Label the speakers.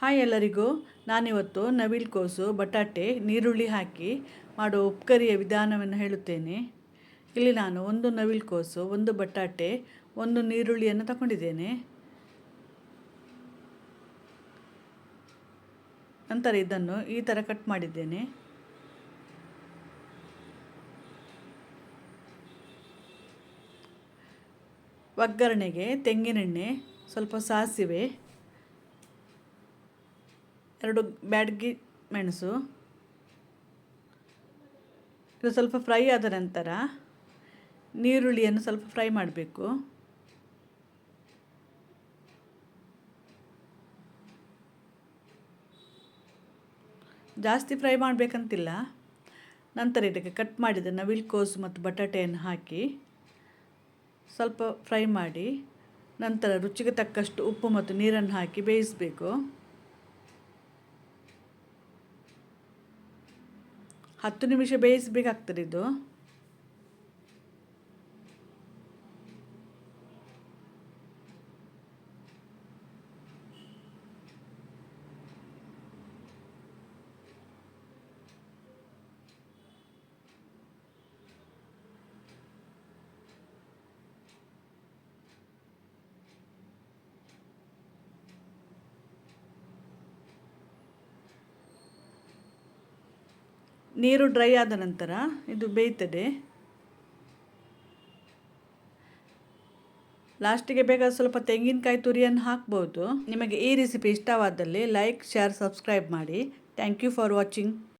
Speaker 1: Hi ಎಲ್ಲರಿಗೂ. ನಾನಿವತ್ತು ನವಿಲು ಕೋಸು, ಬಟಾಟೆ ನೀರುಳ್ಳಿ ಹಾಕಿ ಮಾಡೋ ಉಪ್ಕರಿಯ ವಿಧಾನವನ್ನು ಹೇಳುತ್ತೇನೆ. ಇಲ್ಲಿ ನಾನು ಒಂದು ನವಿಲು ಕೋಸು, ಒಂದು ಬಟಾಟೆ, ಒಂದು ನೀರುಳ್ಳಿಯನ್ನು ತಗೊಂಡಿದ್ದೇನೆ. ನಂತರ ಇದನ್ನು ಈ ಥರ ಕಟ್ ಮಾಡಿದ್ದೇನೆ. ಒಗ್ಗರಣೆಗೆ ತೆಂಗಿನೆಣ್ಣೆ, ಸ್ವಲ್ಪ ಸಾಸಿವೆ ಎರಡು ಬ್ಯಾಡ್ಗಿ ಮೆಣಸು. ಇದು ಸ್ವಲ್ಪ ಫ್ರೈ ಆದ ನಂತರ ನೀರುಳ್ಳಿಯನ್ನು ಸ್ವಲ್ಪ ಫ್ರೈ ಮಾಡಬೇಕು. ಜಾಸ್ತಿ ಫ್ರೈ ಮಾಡಬೇಕಂತಿಲ್ಲ. ನಂತರ ಇದಕ್ಕೆ ಕಟ್ ಮಾಡಿದ ನವಿಲ್ ಕೋಸು ಮತ್ತು ಬಟಾಟೆಯನ್ನು ಹಾಕಿ ಸ್ವಲ್ಪ ಫ್ರೈ ಮಾಡಿ ನಂತರ ರುಚಿಗೆ ತಕ್ಕಷ್ಟು ಉಪ್ಪು ಮತ್ತು ನೀರನ್ನು ಹಾಕಿ ಬೇಯಿಸಬೇಕು. ಹತ್ತು ನಿಮಿಷ ಬೇಯಿಸಬೇಕಾಗ್ತದೆ ಇದು. ನೀರು ಡ್ರೈ ಆದ ನಂತರ ಇದು ಬೇಯ್ತದೆ. ಲಾಸ್ಟಿಗೆ ಬೇಕಾದ ಸ್ವಲ್ಪ ತೆಂಗಿನಕಾಯಿ ತುರಿಯನ್ನು ಹಾಕ್ಬೋದು. ನಿಮಗೆ ಈ ರೆಸಿಪಿ ಇಷ್ಟವಾದಲ್ಲಿ ಲೈಕ್, ಶೇರ್, ಸಬ್ಸ್ಕ್ರೈಬ್ ಮಾಡಿ. Thank you for watching.